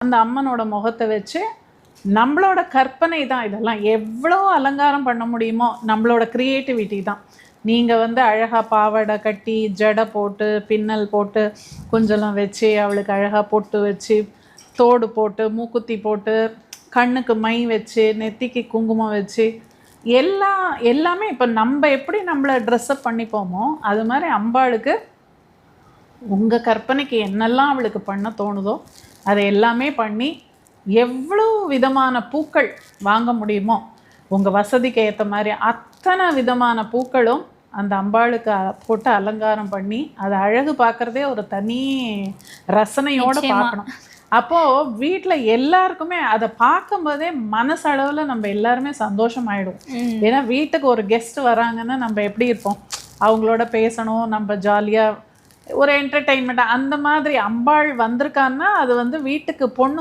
அந்த அம்மனோட முகத்தை வச்சு நம்மளோட கற்பனை தான் இதெல்லாம். எவ்வளோ அலங்காரம் பண்ண முடியுமோ நம்மளோட க்ரியேட்டிவிட்டி தான். நீங்கள் வந்து அழகாக பாவாடை கட்டி ஜடை போட்டு பின்னல் போட்டு குஞ்சலம் வச்சு அவளுக்கு அழகாக பொட்டு வச்சு தோடு போட்டு மூக்குத்தி போட்டு கண்ணுக்கு மை வச்சு நெத்திக்கு குங்குமம் வச்சு எல்லா எல்லாமே இப்போ நம்ம எப்படி நம்மளை ட்ரெஸ்அப் பண்ணிப்போமோ அது மாதிரி அம்பாளுக்கு உங்கள் கற்பனைக்கு என்னெல்லாம் அவளுக்கு பண்ண தோணுதோ அதை எல்லாமே பண்ணி எவ்வளோ விதமான பூக்கள் வாங்க முடியுமோ உங்கள் வசதிக்கு ஏற்ற மாதிரி அத்தனை விதமான பூக்களும் அந்த அம்பாளுக்கு போட்டு அலங்காரம் பண்ணி அதை அழகு பார்க்குறதே ஒரு தனி ரசனையோடு. பார்க்கணும் அப்போது வீட்டில் எல்லாருக்குமே அதை பார்க்கும்போதே மனசளவில் நம்ம எல்லாருமே சந்தோஷமாயிடும் ம். ஏன்னா வீட்டுக்கு ஒரு கெஸ்ட் வராங்கன்னா நம்ம எப்படி இருப்போம் அவங்களோட பேசணும் நம்ம ஜாலியாக ஒரு என்டர்டெயின்மெண்ட்டாக அந்த மாதிரி அம்பாள் வந்திருக்கான்னா அது வந்து வீட்டுக்கு பொண்ணு